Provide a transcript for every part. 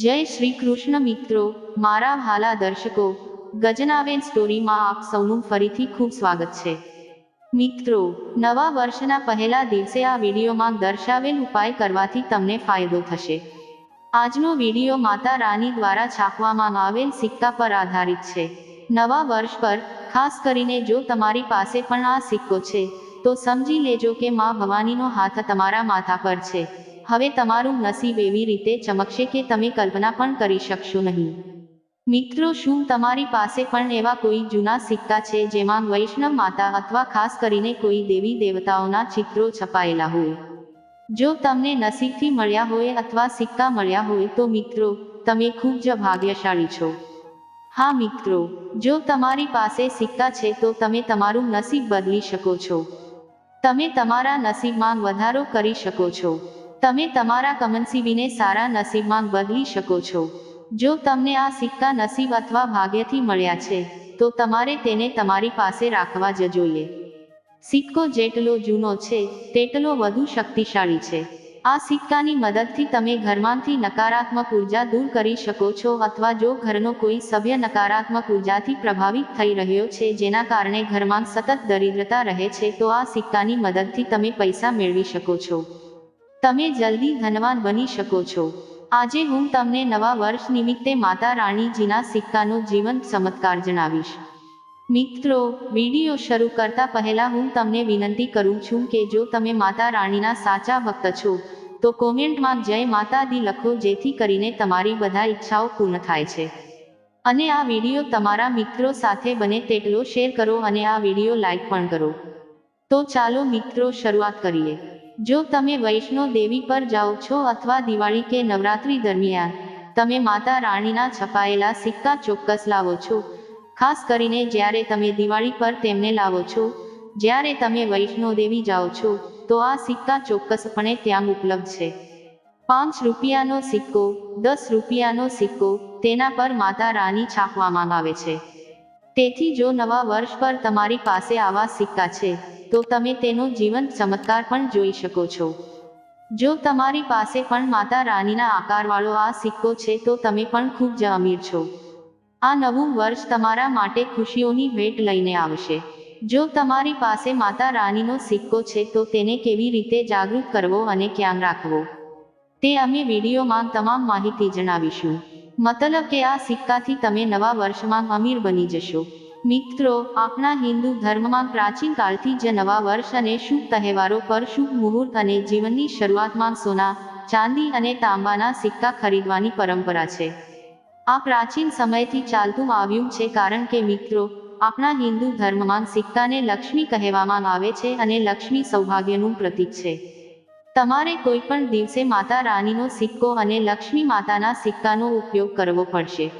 જય શ્રી કૃષ્ણ મિત્રો, મારા હાલા દર્શકો ગજનાવેન સ્ટોરીમાં આપ સૌનું ફરીથી ખૂબ સ્વાગત છે. મિત્રો, નવા વર્ષના પહેલા દિવસે આ વિડીયોમાં દર્શાવેલ ઉપાય કરવાથી તમને ફાયદો થશે. આજનો વીડિયો માતા રાની દ્વારા છાપવામાં આવેલ સિક્કા પર આધારિત છે. નવા વર્ષ પર, ખાસ કરીને જો તમારી પાસે પણ આ સિક્કો છે, તો સમજી લેજો કે મા ભવાનીનો હાથ તમારા માથા પર છે. હવે તમારું નસીબ એવી રીતે ચમકશે કે તમે કલ્પના પણ કરી શકશો નહીં. મિત્રો, શું તમારી પાસે પણ એવા કોઈ જૂના સિક્કા છે જેમાં વૈષ્ણવ માતા અથવા ખાસ કરીને કોઈ દેવી દેવતાઓના ચિત્રો છપાયેલા હોય? જો તમને નસીબથી મળ્યા હોય અથવા સિક્કા મળ્યા હોય તો મિત્રો, તમે ખૂબ જ ભાગ્યશાળી છો. હા મિત્રો, જો તમારી પાસે સિક્કા છે તો તમે તમારું નસીબ બદલી શકો છો. તમે તમારા નસીબમાં વધારો કરી શકો છો. તમે તમારા કમનસીબીને સારા નસીબમાં બદલી શકો છો. જો તમને આ સિક્કા નસીબ અથવા ભાગ્યથી મળ્યા છે, તો તમારે તેને તમારી પાસે રાખવા જ જોઈએ. સિક્કો જેટલો જૂનો છે, તેટલો વધુ શક્તિશાળી છે. આ સિક્કાની મદદથી તમે ઘરમાંથી નકારાત્મક ઊર્જા દૂર કરી શકો છો અથવા જો ઘરનો કોઈ સભ્ય નકારાત્મક ઉર્જાથી પ્રભાવિત થઈ રહ્યો છે જેના કારણે ઘરમાં સતત દરિદ્રતા રહે છે, તો આ સિક્કાની મદદથી તમે પૈસા મેળવી શકો છો. તમે જલ્દી ધનવાન બની શકો છો. આજે હું તમને નવા વર્ષ નિમિત્તે માતા રાણીજીના સિક્કાનો જીવંત ચમત્કાર જણાવીશ. મિત્રો, વીડિયો શરૂ કરતા પહેલા હું તમને વિનંતી કરું છું કે જો તમે માતા રાણીના સાચા ભક્ત છો, તો કોમેન્ટમાં જય માતા દી લખો જેથી કરીને તમારી બધા ઈચ્છાઓ પૂર્ણ થાય છે. અને આ વીડિયો તમારા મિત્રો સાથે બને તેટલો શેર કરો અને આ વીડિયો લાઈક પણ કરો. તો ચાલો મિત્રો, શરૂઆત કરીએ. જો તમે વૈષ્ણો દેવી પર જાઓ છો અથવા દિવાળી કે નવરાત્રી દરમિયાન, તમે માતા રાણીના છપાયેલા સિક્કા ચોક્કસ લાવો છો. ખાસ કરીને જ્યારે તમે દિવાળી પર તેમને લાવો છો, જ્યારે તમે વૈષ્ણો દેવી જાઓ છો, તો આ સિક્કા ચોક્કસપણે ત્યાં ઉપલબ્ધ છે. પાંચ રૂપિયાનો સિક્કો, દસ રૂપિયાનો સિક્કો, તેના પર માતા રાની છાપવામાં આવે છે. તેથી જો નવા વર્ષ પર તમારી પાસે આવા સિક્કા છે તો તમે તેનો જીવંત ચમત્કાર પણ જોઈ શકો છો. જો તમારી પાસે પણ માતા રાનીના આકારવાળો આ સિક્કો છે તો તમે પણ ખૂબ જ અમીર છો. આ નવું વર્ષ તમારા માટે ખુશીઓની ભેટ લઈને આવશે. જો તમારી પાસે માતા રાનીનો સિક્કો છે તો તેને કેવી રીતે જાગૃત કરવો અને ક્યાં રાખવો? તે અમે વિડીયોમાં તમામ માહિતી જણાવીશું. મતલબ કે આ સિક્કાથી તમે નવા વર્ષમાં અમીર બની જશો. મિત્રો, આપણા હિન્દુ ધર્મમાં પ્રાચીન કાળથી જ નવા વર્ષ અને શુભ તહેવારો પર શુભ મુહૂર્ત અને જીવનની શરૂઆતમાં સોના, ચાંદી અને તાંબાના સિક્કા ખરીદવાની પરંપરા છે. આ પ્રાચીન સમયથી ચાલતું આવ્યું છે કારણ કે મિત્રો, આપણા હિન્દુ ધર્મમાં સિક્કાને લક્ષ્મી કહેવામાં આવે છે અને લક્ષ્મી સૌભાગ્યનું પ્રતીક છે. તમારે કોઈ પણ દિવસે માતા રાણીનો સિક્કો અને લક્ષ્મી માતાના સિક્કાનો ઉપયોગ કરવો પડશે.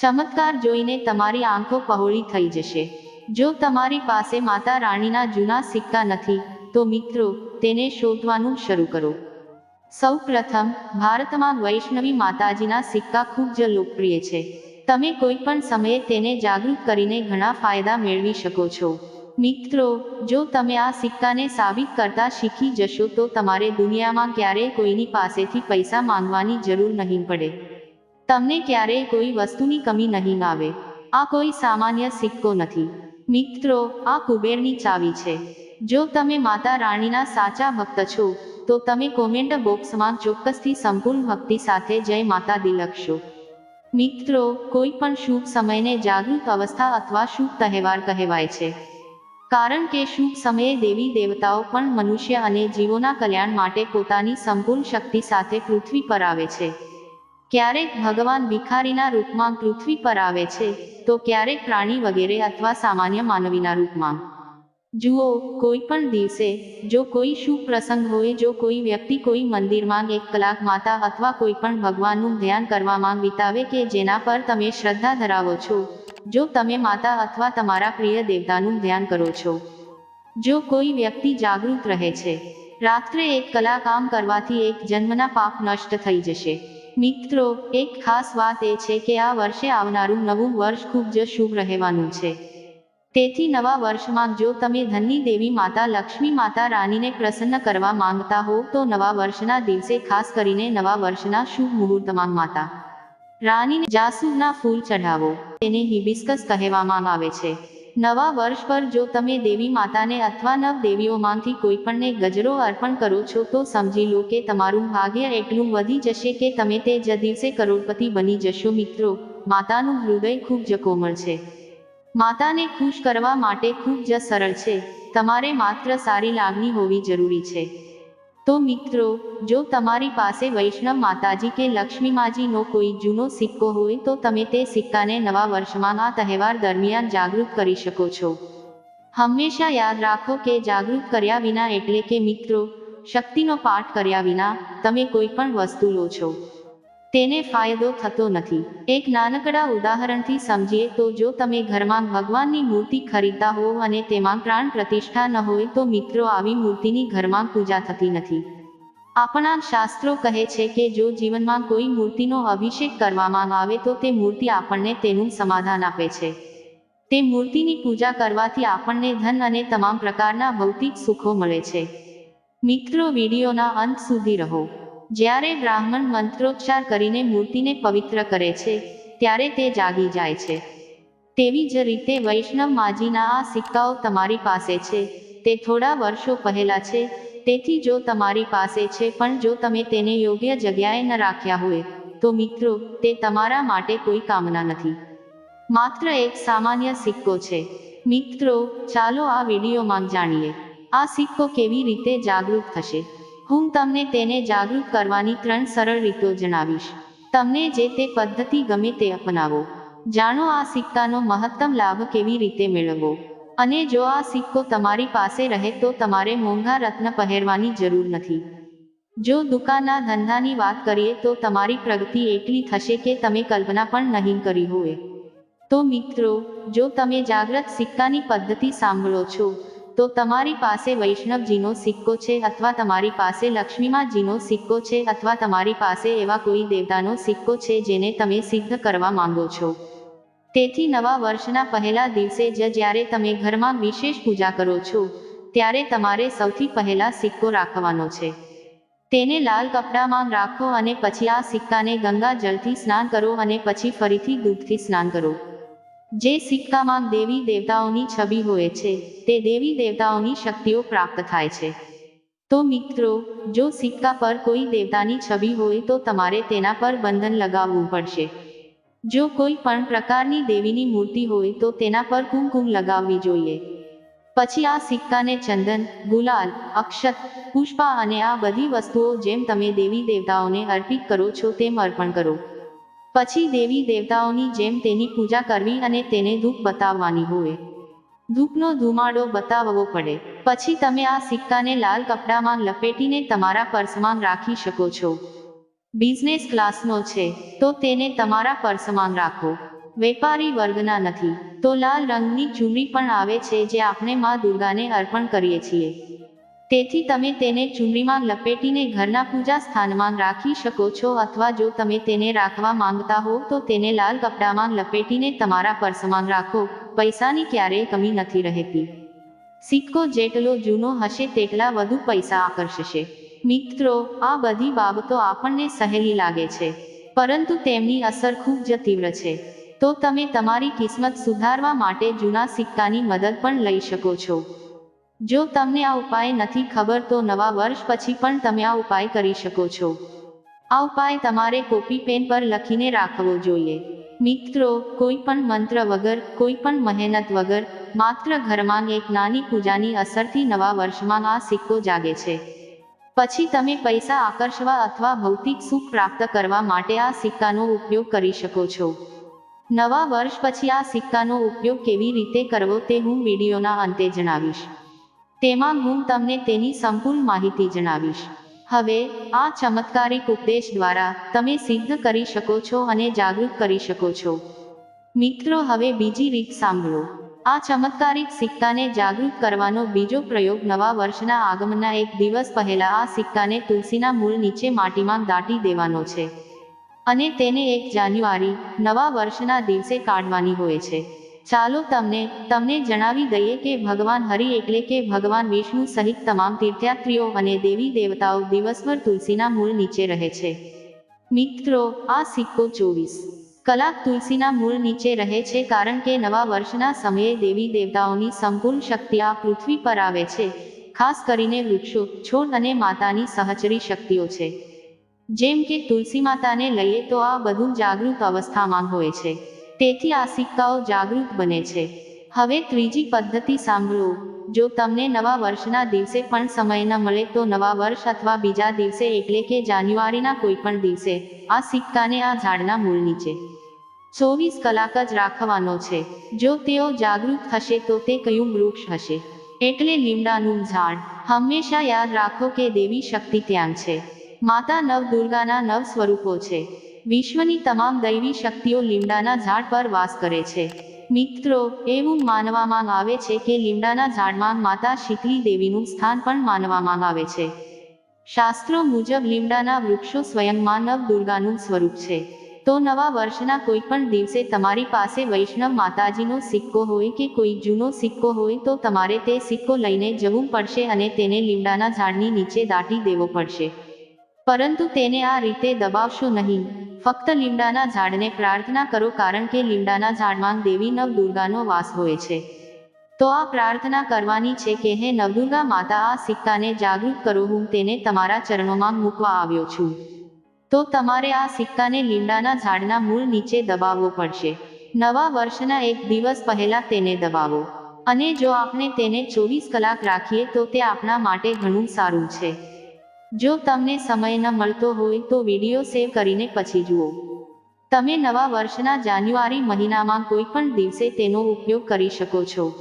ચમત્કાર જોઈને તમારી આંખો પહોળી થઈ જશે. જો તમારી પાસે માતા રાણીના જૂના સિક્કા નથી, તો મિત્રો, તેને શોધવાનું શરૂ કરો. સૌ પ્રથમ, ભારતમાં વૈષ્ણવી માતાજીના સિક્કા ખૂબ જ લોકપ્રિય છે. તમે કોઈ પણ સમયે તેને જાગૃત કરીને ઘણા ફાયદા મેળવી શકો છો. મિત્રો, જો તમે આ સિક્કાને સાબિત કરતા શીખી જશો તો તમારે દુનિયામાં ક્યારેય કોઈની પાસેથી પૈસા માંગવાની જરૂર નહીં પડે. તમને ક્યારેય કોઈ વસ્તુની કમી નહીં આવે. આ કોઈ સામાન્ય સિક્કો નથી. મિત્રો, આ કુબેરની ચાવી છે. જો તમે માતા રાણીના સાચા ભક્ત છો, તો તમે કોમેન્ટ બોક્સમાં ચોક્કસથી સંપૂર્ણ ભક્તિ સાથે જય માતા દી લખશો. મિત્રો, કોઈ પણ શુભ સમયને જાગૃત અવસ્થા અથવા શુભ તહેવાર કહેવાય છે. કારણ કે શુભ સમયે દેવી દેવતાઓ પણ મનુષ્ય અને જીવોના કલ્યાણ માટે પોતાની સંપૂર્ણ શક્તિ સાથે પૃથ્વી પર આવે છે. ક્યારેક ભગવાન ભિખારીના રૂપમાં પૃથ્વી પર આવે છે, તો ક્યારેક પ્રાણી વગેરે અથવા સામાન્ય માનવીના રૂપમાં. જુઓ, કોઈ પણ દિવસે, જો કોઈ શુભ પ્રસંગ હોય, જો કોઈ વ્યક્તિ કોઈ મંદિરમાં એક કલાક માતા અથવા કોઈ પણ ભગવાનનું ધ્યાન કરવામાં વિતાવે કે જેના પર તમે શ્રદ્ધા ધરાવો છો, જો તમે માતા અથવા તમારા પ્રિય દેવતાનું ધ્યાન કરો છો. જો કોઈ વ્યક્તિ જાગૃત રહે છે, રાત્રે એક કલાક આમ કરવાથી એક જન્મના પાપ નષ્ટ થઈ જશે. મિત્રો, એક ખાસ વાત એ છે કે આ વર્ષે આવનારું નવું વર્ષ ખૂબ જ શુભ રહેવાનું છે. તેથી નવા વર્ષમાં જો તમે ધનની દેવી માતા, લક્ષ્મી માતા રાનીને પ્રસન્ન કરવા માંગતા હો, તો નવા વર્ષના દિવસે ખાસ કરીને નવા વર્ષના શુભ મુહૂર્તમાં માતા. રાનીને જાસૂદના ફૂલ ચઢાવો. તેને હિબિસ્કસ કહેવામાં આવે છે. નવા વર્ષ પર જો તમે દેવી માતાને અથવા નવ દેવીઓમાંથી કોઈપણને ગજરો અર્પણ કરો છો, તો સમજી લો કે તમારું ભાગ્ય એટલું વધી જશે કે તમે તે જ દિવસે કરોડપતિ બની જશો. મિત્રો, માતાનું હૃદય ખૂબ જ કોમળ છે. માતાને ખુશ કરવા માટે ખૂબ જ સરળ છે. તમારે માત્ર સારી લાગણી હોવી જરૂરી છે. તો મિત્રો, જો તમારી પાસે વૈષ્ણવ માતાજી કે લક્ષ્મી માજીનો કોઈ જૂનો સિક્કો હોય તો તમે તે સિક્કાને નવા વર્ષમાં આ તહેવાર દરમિયાન જાગૃત કરી શકો છો. હંમેશા યાદ રાખો કે જાગૃત કર્યા વિના એટલે કે મિત્રો, શક્તિનો પાઠ કર્યા વિના તમે કોઈ પણ વસ્તુ લો છો. તેને ફાયદો થતો નથી. એક નાનકડા ઉદાહરણથી સમજીએ તો જો તમે ઘરમાં ભગવાનની મૂર્તિ ખરીદતા હો અને તેમાં પ્રાણ પ્રતિષ્ઠા ન હોય તો મિત્રો આવી મૂર્તિની ઘરમાં પૂજા થતી નથી. આપણા શાસ્ત્રો કહે છે કે જો જીવનમાં કોઈ મૂર્તિનો અભિષેક કરવામાં આવે તો તે મૂર્તિ આપણને તેનું સમાધાન આપે છે. તે મૂર્તિની પૂજા કરવાથી આપણને ધન અને તમામ પ્રકારના ભૌતિક સુખો મળે છે. મિત્રો, વિડીયોના અંત સુધી રહો. જ્યારે બ્રાહ્મણ મંત્રોચ્ચાર કરીને મૂર્તિને પવિત્ર કરે છે, ત્યારે તે જાગી જાય છે. તેવી જ રીતે વૈષ્ણવ માજીના આ સિક્કાઓ તમારી પાસે છે, તે થોડા વર્ષો પહેલા છે, તેથી જો તમારી પાસે છે પણ જો તમે તેને યોગ્ય જગ્યાએ ન રાખ્યા હોય, તો મિત્રો, તે તમારા માટે કોઈ કામના નથી. માત્ર એક સામાન્ય સિક્કો છે. મિત્રો, ચાલો આ વિડીયોમાં જાણીએ, આ સિક્કો કેવી રીતે જાગૃત થશે? હું તમને તેને જાગૃત કરવાની ત્રણ સરળ રીતો જણાવીશ. તમને જે તે પદ્ધતિ ગમે તે અપનાવો. જાણો આ સિક્કાનો મહત્તમ લાભ કેવી રીતે મેળવવો. અને જો આ સિક્કો તમારી પાસે રહે તો તમારે મોંઘા રત્ન પહેરવાની જરૂર નથી. જો દુકાનના ધંધાની વાત કરીએ તો તમારી પ્રગતિ એટલી થશે કે તમે કલ્પના પણ નહીં કરી હોય. તો મિત્રો, જો તમે જાગ્રત સિક્કાની પદ્ધતિ સાંભળો છો તો તમારી પાસે વૈષ્ણવજીનો સિક્કો છે અથવા તમારી પાસે લક્ષ્મીમાજીનો સિક્કો છે અથવા તમારી પાસે એવા કોઈ દેવતાનો સિક્કો છે જેને તમે સિદ્ધ કરવા માંગો છો. તેથી નવા વર્ષના પહેલા દિવસે જ જ્યારે તમે ઘરમાં વિશેષ પૂજા કરો છો, ત્યારે તમારે સૌથી પહેલા સિક્કો રાખવાનો છે. તેને લાલ કપડામાં રાખો અને પછી આ સિક્કાને ગંગા જળથી સ્નાન કરો અને પછી ફરીથી દૂધથી સ્નાન કરો. જે સિક્કામાં દેવી દેવતાઓની છબી હોય છે, તે દેવી દેવતાઓની શક્તિઓ પ્રાપ્ત થાય છે. તો મિત્રો, જો સિક્કા પર કોઈ દેવતાની છબી હોય તો તમારે તેના પર બંધન લગાવવું પડશે. જો કોઈ પણ પ્રકારની દેવીની મૂર્તિ હોય તો તેના પર કુમકુમ લગાવવી જોઈએ. પછી આ સિક્કાને ચંદન, ગુલાલ, અક્ષત, પુષ્પા અને આ બધી વસ્તુઓ જેમ તમે દેવી દેવતાઓને અર્પિત કરો છો તેમ અર્પણ કરો. પછી દેવી દેવતાઓની જેમ તેની પૂજા કરવી અને તેને ધૂપ બતાવવાની હોય. ધૂપનો ધુમાડો બતાવવો પડે. પછી તમે આ સિક્કાને લાલ કપડામાં લપેટીને તમારા પર્સમાં રાખી શકો છો. બિઝનેસ ક્લાસનો છે. તો તેને તમારા પર્સમાં રાખો. વેપારી વર્ગના નથી. તો લાલ રંગની ચૂંટણી પણ આવે છે જે આપણે માં દુર્ગાને અર્પણ કરીએ છીએ. તેથી તમે તેને ચૂનરીમાં લપેટીને ઘરના પૂજા સ્થાનમાં રાખી શકો છો અથવા જો તમે તેને રાખવા માંગતા હો તો તેને લાલ કપડામાં લપેટીને તમારા પર્સમાં રાખો. પૈસાની ક્યારેય કમી નથી રહેતી. સિક્કો જેટલો જૂનો હશે તેટલા વધુ પૈસા આકર્ષશે. મિત્રો, આ બધી બાબતો આપણને સહેલી લાગે છે, પરંતુ તેમની અસર ખૂબ જ તીવ્ર છે. તો તમે તમારી કિસ્મત સુધારવા માટે જૂના સિક્કાની મદદ પણ લઈ શકો છો. જો તમને આ ઉપાય નથી ખબર તો નવા વર્ષ પછી પણ તમે આ ઉપાય કરી શકો છો. આ ઉપાય તમારે કોપી પેન પર લખીને રાખવો જોઈએ. મિત્રો, કોઈ પણ મંત્ર વગર, કોઈ પણ મહેનત વગર, માત્ર ઘરમાં એક નાની પૂજાની અસરથી નવા વર્ષમાં આ સિક્કો જાગે છે. પછી તમે પૈસા આકર્ષવા અથવા ભૌતિક સુખ પ્રાપ્ત કરવા માટે આ સિક્કાનો ઉપયોગ કરી શકો છો. નવા વર્ષ પછી આ સિક્કાનો ઉપયોગ કેવી રીતે કરવો તે હું વિડીયોના અંતે જણાવીશ. તેમાં હું તમને તેની સંપૂર્ણ માહિતી જણાવીશ. હવે, આ ચમત્કારિક ઉપદેશ દ્વારા તમે સિદ્ધ કરી શકો છો અને જાગૃત કરી શકો છો. મિત્રો, હવે બીજી રીત સાંભળો. આ ચમત્કારિક સિક્કાને જાગૃત કરવાનો બીજો પ્રયોગ નવા વર્ષના આગમનના એક દિવસ પહેલા આ સિક્કાને તુલસીના મૂળ નીચે માટીમાં દાટી દેવાનો છે. અને તેને એક જાન્યુઆરી, નવા વર્ષના દિવસે કાઢવાની હોય છે. ચાલો તમને તમને જણાવી દઈએ કે ભગવાન હરિ એટલે કે ભગવાન વિષ્ણુ સહિત તમામ તીર્થયાત્રીઓ અને દેવી દેવતાઓ દિવસભર તુલસીના મૂળ નીચે રહે છે. મિત્રો, આ સિક્કો ચોવીસ. કલાક તુલસીના મૂળ નીચે રહે છે કારણ કે નવા વર્ષના સમયે દેવી દેવતાઓની સંપૂર્ણ શક્તિ આ પૃથ્વી પર આવે છે. ખાસ કરીને વૃક્ષો, છોડ અને માતાની સહચરી શક્તિઓ છે. જેમ કે તુલસી માતાને લઈએ તો આ બધું જાગૃત અવસ્થામાં હોય છે. તેથી આ સિક્કાઓ જાગૃત બને છે. હવે ત્રીજી પદ્ધતિ સાંભળો. જો તમને નવા વર્ષના દિવસે પણ સમય ન મળે તો નવા વર્ષ અથવા બીજા દિવસે એટલે કે જાન્યુઆરીના કોઈ પણ દિવસે, આ સિક્કાને આ ઝાડના મૂળ નીચે ચોવીસ કલાક જ રાખવાનો છે. જો તેઓ જાગૃત થશે તો તે કયું વૃક્ષ હશે? એટલે લીમડાનું ઝાડ. હંમેશા યાદ રાખો કે દેવી શક્તિ ત્યાં છે. માતા નવ દુર્ગાના નવ સ્વરૂપો છે. વિશ્વની તમામ દૈવી શક્તિઓ લીમડાના ઝાડ પર વાસ કરે છે. મિત્રો, એવું માનવામાં આવે છે કે લીમડાના ઝાડમાં માતા શીતલી દેવીનું સ્થાન પણ માનવામાં આવે છે. શાસ્ત્રો મુજબ લીમડાના વૃક્ષો સ્વયં માનવ દુર્ગાનું સ્વરૂપ છે. તો નવા વર્ષના કોઈ પણ દિવસે તમારી પાસે વૈષ્ણવ માતાજીનો સિક્કો હોય કે કોઈ જૂનો સિક્કો હોય તો તમારે તે સિક્કો લઈને જવું પડશે અને તેને લીમડાના ઝાડની નીચે દાટી દેવો પડશે. પરંતુ તેને આ રીતે દબાવશો નહીં. ફક્ત લીમડાના ઝાડને પ્રાર્થના કરો કારણ કે લીમડાના ઝાડમાં દેવી નવદુર્ગાનો વાસ હોય છે. તો આ પ્રાર્થના કરવાની છે કે હે નવદુર્ગા માતા, આ સિક્કાને જાગૃત કરો, હું તેને તમારા ચરણોમાં મૂકવા આવ્યો છું. તો તમારે આ સિક્કાને લીમડાના ઝાડના મૂળ નીચે દબાવવો પડશે. નવા વર્ષના એક દિવસ પહેલા તેને દબાવો. અને જો આપણે તેને ચોવીસ કલાક રાખીએ તો તે આપણા માટે ઘણું સારું છે. જો તમને સમય ન મળતો હોય તો વીડિયો સેવ કરીને પછી જુઓ. તમે નવા વર્ષના જાન્યુઆરી મહિનામાં કોઈ પણ દિવસે તેનો ઉપયોગ કરી શકો છો.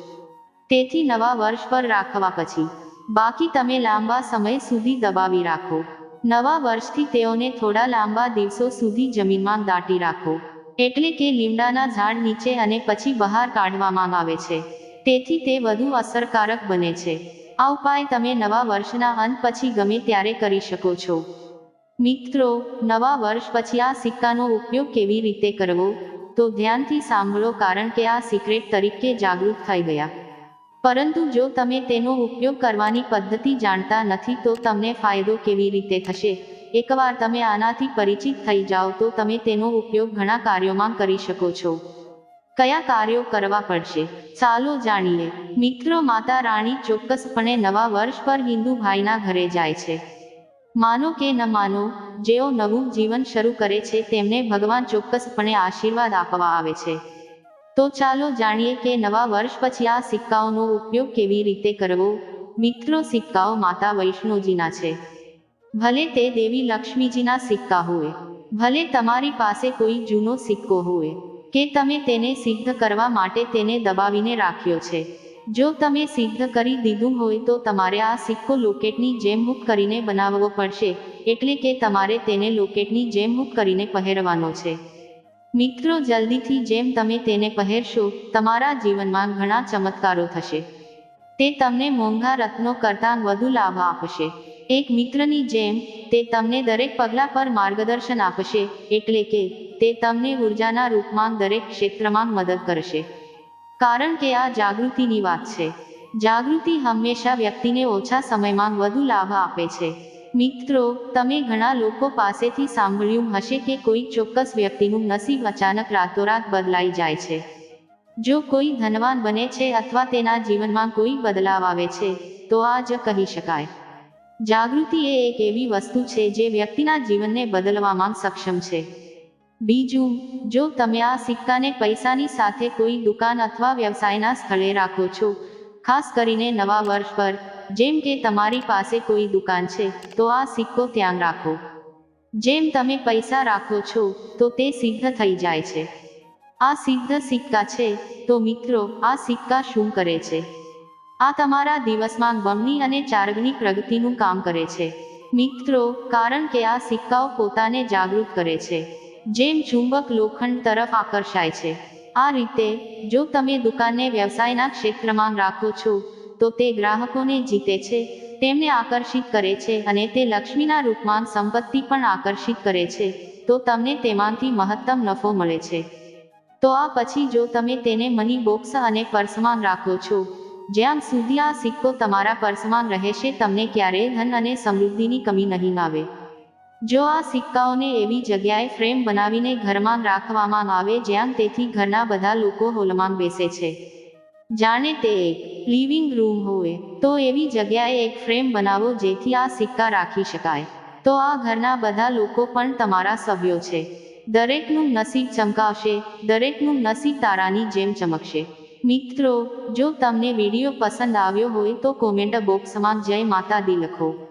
તેથી નવા વર્ષ પર રાખવા પછી, બાકી તમે લાંબા સમય સુધી દબાવી રાખો. નવા વર્ષથી તેઓને થોડા લાંબા દિવસો સુધી જમીનમાં દાટી રાખો. એટલે કે લીમડાના ઝાડ નીચે અને પછી બહાર કાઢવામાં આવે છે. તેથી તે વધુ અસરકારક બને છે. આ ઉપાય તમે નવા વર્ષના અંત પછી ગમે ત્યારે કરી શકો છો. મિત્રો, નવા વર્ષ પછી આ સિક્કાનો ઉપયોગ કેવી રીતે કરવો? તો ધ્યાનથી સાંભળો કારણ કે આ સિક્રેટ તરીકે જાગૃત થઈ ગયા. પરંતુ જો તમે તેનો ઉપયોગ કરવાની પદ્ધતિ જાણતા નથી તો તમને ફાયદો કેવી રીતે થશે? એકવાર તમે આનાથી પરિચિત થઈ જાઓ તો તમે તેનો ઉપયોગ ઘણા કાર્યોમાં કરી શકો છો. કયા કાર્યો કરવા પડશે? ચાલો જાણીએ. મિત્રો, માતા રાણી ચોક્કસપણે નવા વર્ષ પર હિન્દુ ભાઈના ઘરે જાય છે. માનો કે ન માનો, જેઓ નવું જીવન શરૂ કરે છે, તેમને ભગવાન ચોક્કસપણે આશીર્વાદ આપવા આવે છે. તો ચાલો જાણીએ કે નવા વર્ષ પછી આ સિક્કાઓનો ઉપયોગ કેવી રીતે કરવો? મિત્રો, સિક્કાઓ માતા વૈષ્ણોજીના છે. ભલે તે દેવી લક્ષ્મીજીના સિક્કા હોય, ભલે તમારી પાસે કોઈ જૂનો સિક્કો હોય કે તમે તેને સિદ્ધ કરવા માટે તેને દબાવીને રાખ્યો છે. જો તમે સિદ્ધ કરી દીધું હોય તો તમારે આ સિક્કો લોકેટની જેમ હુક કરીને બનાવવો પડશે, એટલે કે તમારે તેને લોકેટની જેમ હુક કરીને પહેરવાનો છે. મિત્રો, જલ્દીથી જેમ તમે તેને પહેરશો, તમારા જીવનમાં ઘણા ચમત્કારો થશે. તે તમને મોંઘા રત્નો કરતાં વધુ લાભ આપશે. એક મિત્રની જેમ, તે તમને દરેક પગલા પર માર્ગદર્શન આપશે, એટલે કે તે તમને ઉર્જાના રૂપમાં દરેક ક્ષેત્રમાં મદદ કરશે. કારણ કે આ જાગૃતિની વાત છે. જાગૃતિ હંમેશા વ્યક્તિને ઓછા સમયમાં વધુ લાભ આપે છે. મિત્રો, તમે ઘણા લોકો પાસેથી સાંભળ્યું હશે કે કોઈ ચોક્કસ વ્યક્તિનું નસીબ અચાનક રાતોરાત બદલાઈ જાય છે. જો કોઈ ધનવાન બને છે અથવા તેના જીવનમાં કોઈ બદલાવ આવે છે, તો આ જ કહી શકાય. જાગૃતિ એ એક એવી વસ્તુ છે જે વ્યક્તિના જીવનને બદલવામાં સક્ષમ છે. બીજું, જો તમે આ સિક્કાને પૈસાની સાથે કોઈ દુકાન અથવા વ્યવસાયના સ્થળે રાખો છો, ખાસ કરીને નવા વર્ષ પર, જેમ કે તમારી પાસે કોઈ દુકાન છે, તો આ સિક્કો ત્યાં રાખો. જેમ તમે પૈસા રાખો છો, તો તે સિદ્ધ થઈ જાય છે. આ સિદ્ધ સિક્કા છે, તો મિત્રો, આ સિક્કા શું કરે છે? આ તમારા દિવસમાં બમણી અને ચારગણી પ્રગતિનું કામ કરે છે. મિત્રો, કારણ કે આ સિક્કાઓ પોતાને જાગૃત કરે છે. જેમ ચુંબક લોખંડ તરફ આકર્ષાય છે. આ રીતે, જો તમે દુકાનને વ્યવસાયના ક્ષેત્રમાં રાખો છો, તો તે ગ્રાહકોને જીતે છે, તેમને આકર્ષિત કરે છે અને તે લક્ષ્મીના રૂપમાં સંપત્તિ પણ આકર્ષિત કરે છે, તો તમને તેમાંથી મહત્તમ નફો મળે છે. તો આ પછી જો તમે તેને મની બોક્સ અને પર્સમાં રાખો છો, જ્યાં સુધી આ સિક્કો તમારા પર્સમાં રહેશે, તમને ક્યારેય ધન અને સમૃદ્ધિની કમી નહીં આવે. જો આ સિક્કાઓને એવી જગ્યાએ ફ્રેમ બનાવીને ઘરમાં રાખવામાં આવે જ્યાં તેથી ઘરના બધા લોકો હોલમાં બેસે છે. જાણે તે એક લિવિંગ રૂમ હોય, તો એવી જગ્યાએ એક ફ્રેમ બનાવો જેથી આ સિક્કા રાખી શકાય. તો આ ઘરના બધા લોકો પણ તમારા સભ્યો છે. દરેકનું નસીબ ચમકાવશે, દરેકનું નસીબ તારાની જેમ ચમકશે. મિત્રો, જો તમને વીડિયો પસંદ આવ્યો હોય તો કોમેન્ટ બોક્સમાં જય માતા દી લખો.